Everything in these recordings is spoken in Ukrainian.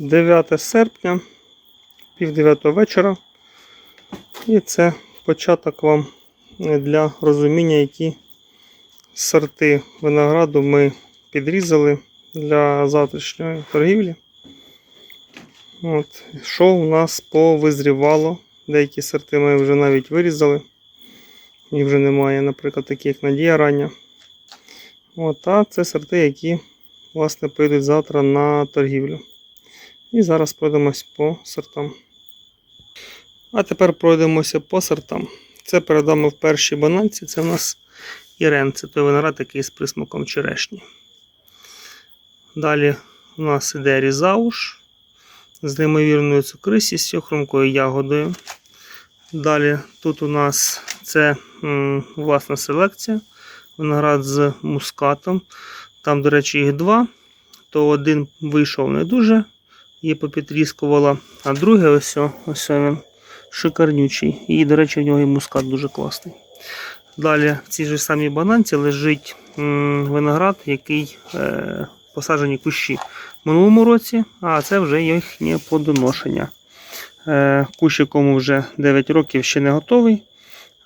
9 серпня, пів 9 вечора. І це початок вам для розуміння, які сорти винограду ми підрізали для завтрашньої торгівлі. От, що у нас повизрівало. Деякі сорти ми вже навіть вирізали. Їх вже немає, наприклад, такі як Надія рання. От, а це сорти, які власне поїдуть завтра на торгівлю. І зараз пройдемось по сортам. А тепер пройдемося по сортам. Це перед вами в першій бананці. Це у нас Ірен, це той виноград, який з присмаком черешні. Далі у нас іде різауш з неймовірною цукристістю, хрумкою ягодою. Далі тут у нас це м, власна селекція. Виноград з мускатом. Там, до речі, їх два. То один вийшов не дуже, її попітріскувала, а другий ось, ось він шикарнючий. І, до речі, в нього і мускат дуже класний. Далі в цій же самій бананці лежить виноград, який е, посаджені кущі в минулому році, а це вже їхнє подоношення. Е, кущ, якому вже 9 років ще не готовий,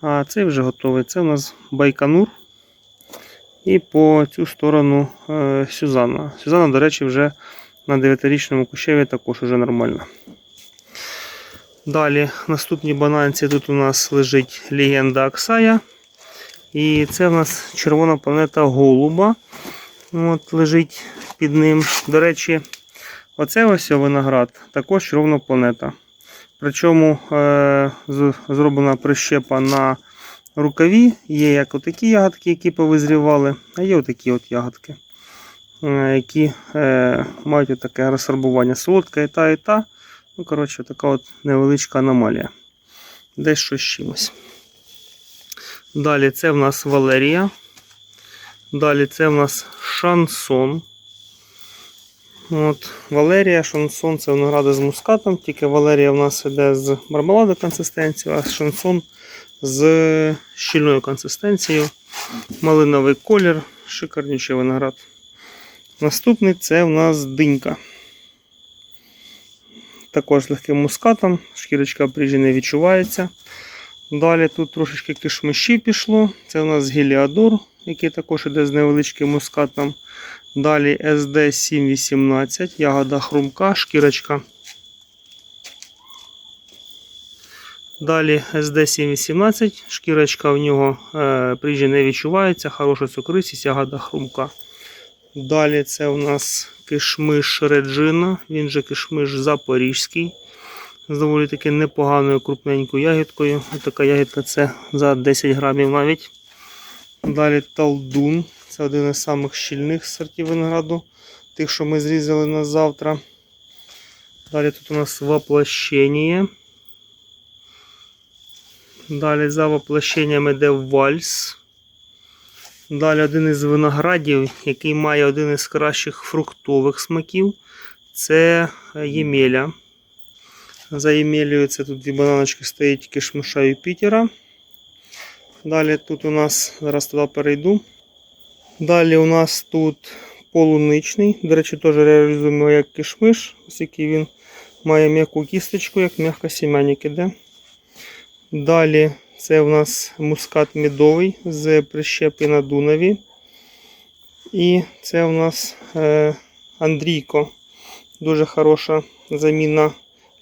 а цей вже готовий. Це у нас Байконур. І по цю сторону е, Сюзанна. Сюзанна, до речі, вже на 9-річному кущеві також уже нормально. Далі, наступній бананці тут у нас лежить легенда Аксая. І це в нас червона планета Голуба. От, лежить під ним. До речі, оце ось виноград, також червона планета. Причому е, зроблена прищепа на рукаві. Є як отакі ягодки, які повизрівали, а є отакі от ягодки, які е, мають таке розсорбування. Солодка і та, і та. Ну, коротше, така от невеличка аномалія. Десь з чимось. Далі це в нас Валерія. Далі це в нас шансон. От, Валерія, шансон це виногради з мускатом, тільки Валерія в нас іде з мармеладу консистенцією, а шансон з щільною консистенцією. Малиновий колір, шикарнючий виноград. Наступний це в нас динька. Також легким мускатом, шкірочка прижі не відчувається. Далі тут трошечки кишмиші пішло. Це у нас геліадор, який також іде з невеличким мускатом. Далі SD718, ягода хрумка, шкірочка. Далі SD718, шкірочка в нього е, прижі не відчувається, хороша цукристість, ягода хрумка. Далі це у нас кишмиш Реджина, він же кишмиш запорізький. З доволі таки непоганою крупненькою ягідкою. Така ягідка це за 10 грамів навіть. Далі талдун. Це один із самих щільних сортів винограду, тих, що ми зрізали на завтра. Далі тут у нас воплощення. Далі за воплощенням йде вальс. Далі один із виноградів, який має один із кращих фруктових смаків. Це Ємеля. За Ємелією це тут дві бананочки стоїть кишмиша Юпітера. Далі тут у нас, зараз туди перейду. Далі у нас тут полуничний. До речі, теж реалізуємо як кишмиш, який він має м'яку кісточку, як м'яка сімейник іде. Далі це у нас мускат медовий з прищепи на Дунаві. І це у нас е, Андрійко. Дуже хороша заміна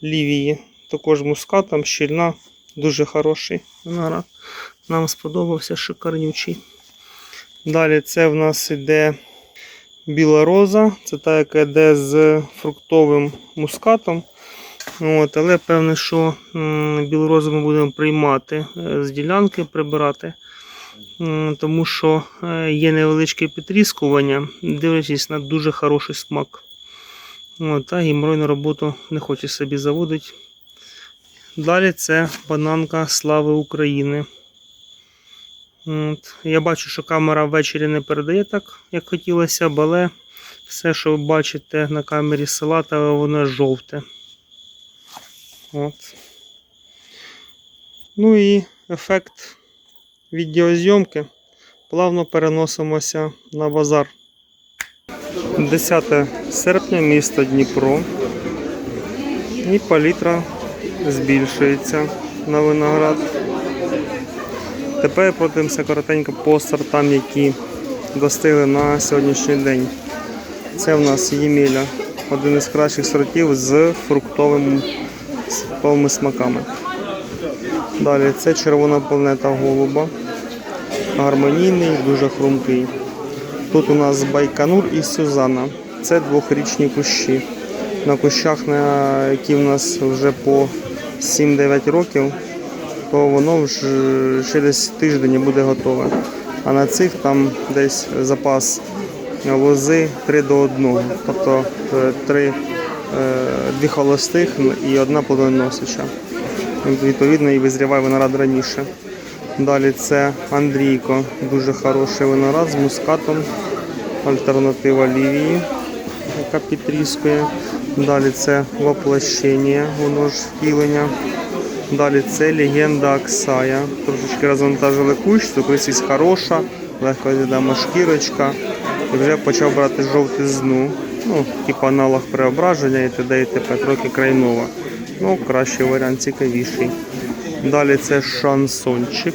лівії. Також мускатом, щільна, дуже хороший виноград. Нам сподобався шикарнючий. Далі це в нас іде біла роза. Це та, яка йде з фруктовим мускатом. От, але певне, що м, ми будемо приймати е, з ділянки, прибирати. Тому що е, є невеличке підрізкування, дивлячись на дуже хороший смак. От, а геморройну роботу не хоче собі заводити. Далі це бананка Слави України. От. Я бачу, що камера ввечері не передає так, як хотілося але все, що ви бачите на камері салатове, воно жовте. От. Ну і ефект відеозйомки. Плавно переносимося на базар. 10 серпня, місто Дніпро. І палітра збільшується на виноград. Тепер пройдемося коротенько по сортам, які достигли на сьогоднішній день. Це в нас Єміля, один із кращих сортів з фруктовими, з фруктовими смаками. Далі це червона планета голуба. Гармонійний, дуже хрумкий. Тут у нас Байконур і Сюзанна. Це двохрічні кущі. На кущах, на які в нас вже по 7-9 років, то воно вже десь тиждень буде готове. А на цих там десь запас лози 3 до 1. Тобто е, три, е, дві холостих і одна плодоносича. Відповідно, і визріває виноград раніше. Далі це Андрійко, дуже хороший виноград з мускатом, альтернатива Лівії, яка підтріскує. Далі це воплощення, воно ж втілення. Далі це легенда Аксая. Трошечки розвантажили кущ, цукрисість хороша, легко з'їдама шкірочка. І вже почав брати жовтизну. Ну, типу аналог преображення і т.д. і т.п. Трохи крайнова. Ну, кращий варіант, цікавіший. Далі це шансончик.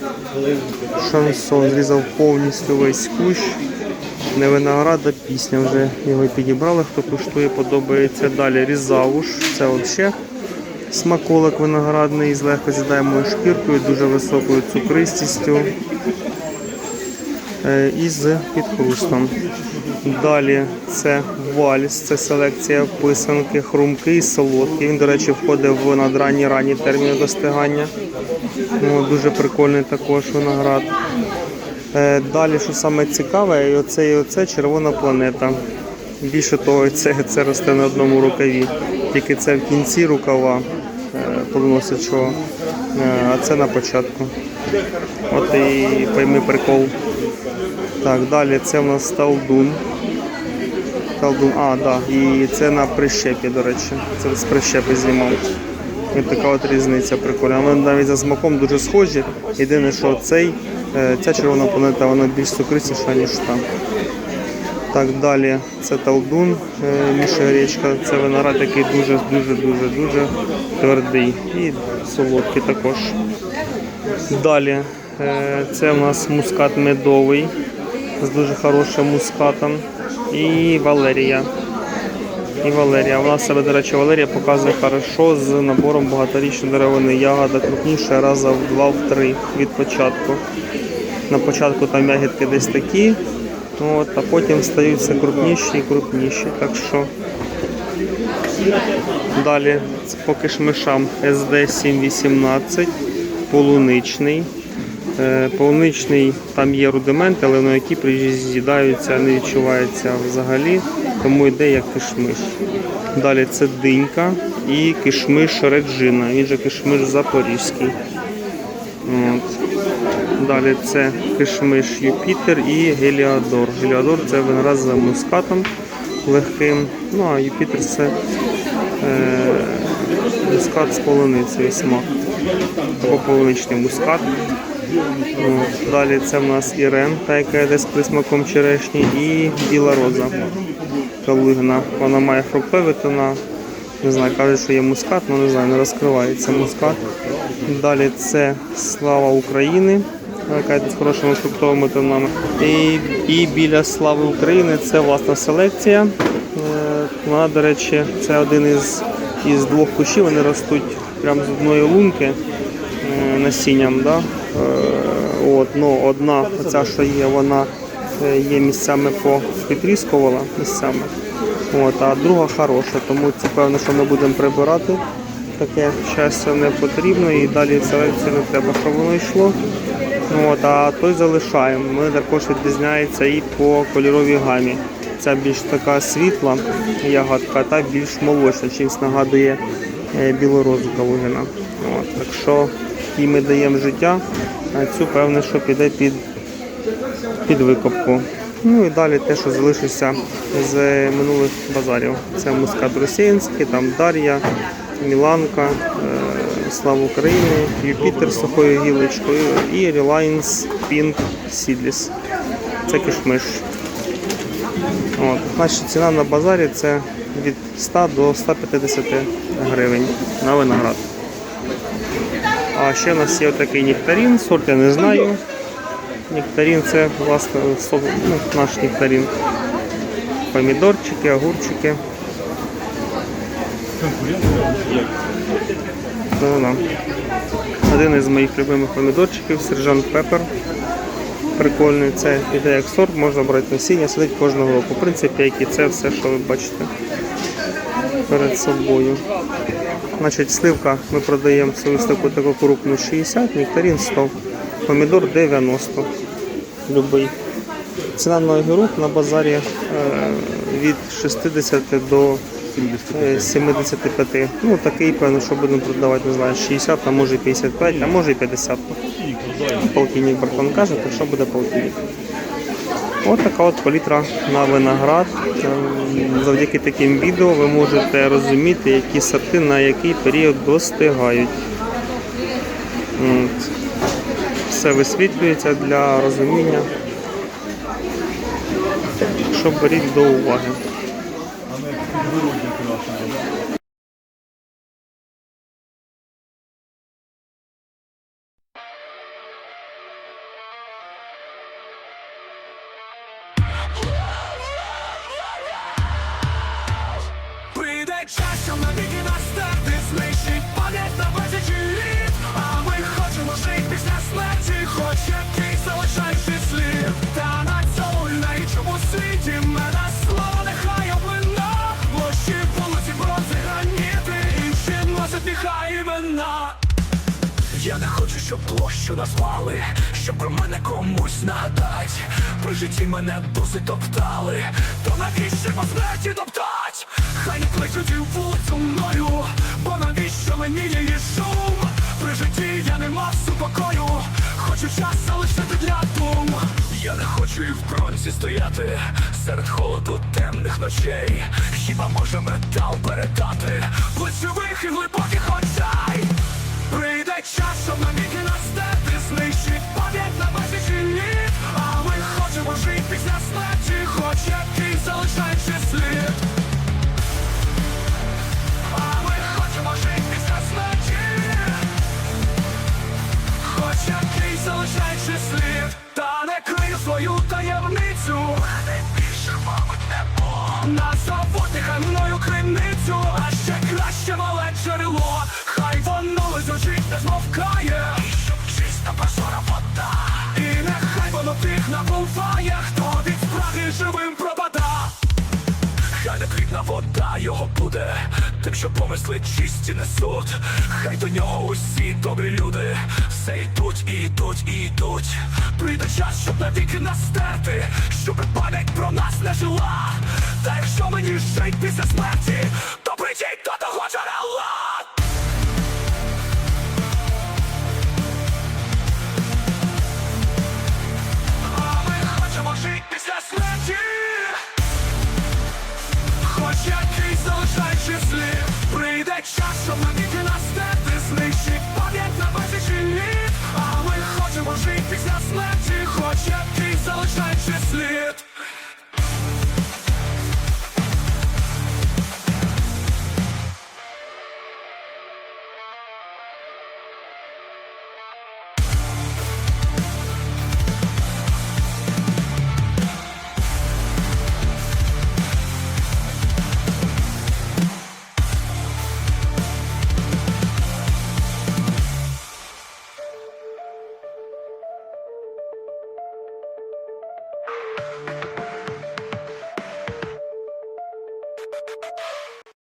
Шансон зрізав повністю весь кущ. Не виноград, а пісня вже його підібрали, хто куштує, подобається. Далі різавуш. Це взагалі смаколик виноградний з легко з'їдаємою шкіркою, дуже високою цукристістю е, і з підхрустом. Далі це вальс, це селекція писанки, хрумкий, солодкий. Він, до речі, входить в надранні ранні терміни достигання. Ну, дуже прикольний також виноград. Е, Далі, що саме цікаве, і оце, і оце червона планета. Більше того, це, це росте на одному рукаві. Тільки це в кінці рукава е, плодоносячого, а це на початку. От і пойми прикол. Так, далі це в нас талдун. Талдун, а, да, і це на прищепі, до речі. Це з прищепи знімав. І така от різниця прикольна. Вони навіть за смаком дуже схожі. Єдине, що цей, е, ця червона планета вона більш цукристіша, ніж та. Так, далі це талдун, е, Міша Гречка. Це виноград, який дуже, дуже, дуже, дуже твердий і солодкий також. Далі е, це у нас мускат медовий з дуже хорошим мускатом. І Валерія. І Валерія. Вона себе, до речі, Валерія показує хорошо з набором багаторічної деревини. Ягода крупніша раза в два, в три від початку. На початку там ягідки десь такі, от, а потім стають все крупніші і крупніші. Так що далі це по кишмишам SD 718, полуничний. Е, Полуничний там є рудименти, але на які з'їдаються, не відчувається взагалі, тому йде як кишмиш. Далі це динька і кишмиш реджина, він же кишмиш запорізький. От. Далі це кишмиш Юпітер і Геліодор. Геліодор це виноград з мускатом легким. Ну а Юпітер це е, мускат з полуницею смак. Або полуничний мускат. Далі це в нас Ірен, та яка йде з присмаком черешні, і біла роза калигна. Вона має фруктові тона. Не знаю, кажуть, що є мускат, але не знаю, не розкривається мускат. Далі це Слава України, яка йде з хорошими фруктовими тонами. І, і біля Слави України це власна селекція. Е, Вона, до речі, це один із, із двох кущів, вони ростуть прямо з одної лунки е, насінням. Да? Е, От, ну, одна, оця, що є, вона е, є місцями попітріскувала місцями. От, а друга хороша, тому це певно, що ми будемо прибирати. Таке щастя не потрібно і далі селекцію не треба, щоб воно йшло. От, а той залишаємо. Ми також відрізняється і по кольоровій гамі. Ця більш така світла ягодка, та більш молочна, чимось нагадує білорозу калугина. От, так що їй ми даємо життя, а цю певне, що піде під, під викопку. Ну і далі те, що залишиться з минулих базарів. Це мускат росіянський, там Дар'я, Міланка, е, Слава України, Юпітер з сухою гілочкою і Reliance Pink Seedless. Це кишмиш. От. Значить, ціна на базарі це від 100 до 150 гривень на виноград. А ще у нас є такий нектарин, сорт я не знаю. Нектарин це власне ну, наш нектарин. Помідорчики, огурчики. Да-да-да. Один із моїх любимих помідорчиків, сержант Пепер. Прикольний. Це іде як сорт, можна брати насіння, садити кожного року. В принципі, як і це все, що ви бачите перед собою. Значить, сливка ми продаємо свою таку крупну 60, нектарин 100, помідор 90. Любий. Ціна на огірок на базарі е, від 60 до е, 75. Ну такий, певно, що будемо продавати, не знаю, 60, а може і 55, а може і 50. Полтинник братан каже, так що буде полтинник. От така от палітра на виноград. Ем, Завдяки таким відео ви можете розуміти, які сорти на який період достигають. Все висвітлюється для розуміння. Що беріть до уваги. Площу назвали, щоб про мене комусь нагадать. При житті мене досить топтали, то навіщо по смерті топтать? Хай не кличуть і вулицю мною, бо навіщо мені її шум? При житті я не мав супокою, хочу час залишити для дум. Я не хочу і в бронзі стояти серед холоду темних ночей. Хіба може метал передати плечових і глибоких очей? Прийде час, щоб навіки настати знищить пам'ять його буде, тим, що помисли чисті несуть. Хай до нього усі добрі люди, все йдуть і йдуть і йдуть. Прийде час, щоб навіки настерти, щоб пам'ять про нас не жила. Та якщо мені жить після смерті, то прийдіть до того джерела.